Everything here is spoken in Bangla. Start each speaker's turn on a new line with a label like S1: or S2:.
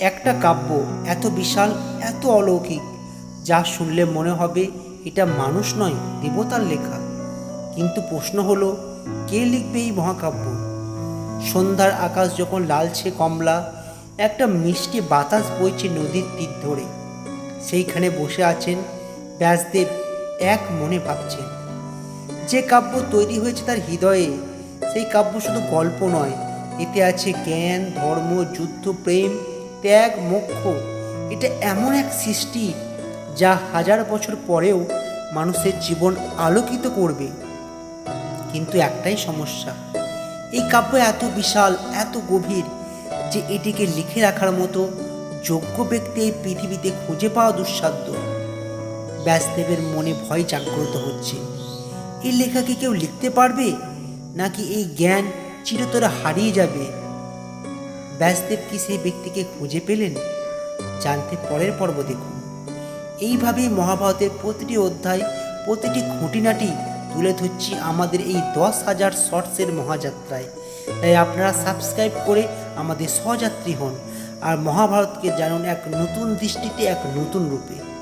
S1: একটা কাব্য এত বিশাল, এত অলৌকিক, যা শুনলে মনে হবে এটা মানুষ নয়, দেবতার লেখা। কিন্তু প্রশ্ন হলো, কে লিখবে এই মহাকাব্য? সন্ধ্যার আকাশ যখন লালচে কমলা, একটা মিষ্টি বাতাস বইছে নদীর তীর ধরে। সেইখানে বসে আছেন ব্যাসদেব, এক মনে ভাবছেন। যে কাব্য তৈরি হয়েছে তার হৃদয়ে, সেই কাব্য শুধু গল্প নয়, এতে আছে জ্ঞান, ধর্ম, যুদ্ধ, প্রেম ত্যাগ, মোক্ষ, এটা এমন এক সৃষ্টি যা হাজার বছর পরেও মানুষের জীবন আলোকিত করবে। কিন্তু একটাই সমস্যা, এই কাব্য এত বিশাল, এত গভীর যে এটিকে লিখে রাখার মতো যোগ্য ব্যক্তি এই পৃথিবীতে খুঁজে পাওয়া দুঃসাধ্য। ব্যাসদেবের মনে ভয় জাগ্রত হচ্ছে, এই লেখা কি কেউ লিখতে পারবে? নাকি এই জ্ঞান চিরতরে হারিয়ে যাবে? ব্যাসদেব কি সেই ব্যক্তিকে খুঁজে পেলেন? জানতে পরের পর্ব দেখুন। এইভাবেই মহাভারতের প্রতিটি অধ্যায়, প্রতিটি খুঁটিনাটি তুলে ধরছি আমাদের এই দশ হাজার শর্টসের মহাযাত্রায়। তাই আপনারা সাবস্ক্রাইব করে আমাদের সহযাত্রী হন আর মহাভারতকে জানুন এক নতুন দৃষ্টিতে, এক নতুন রূপে।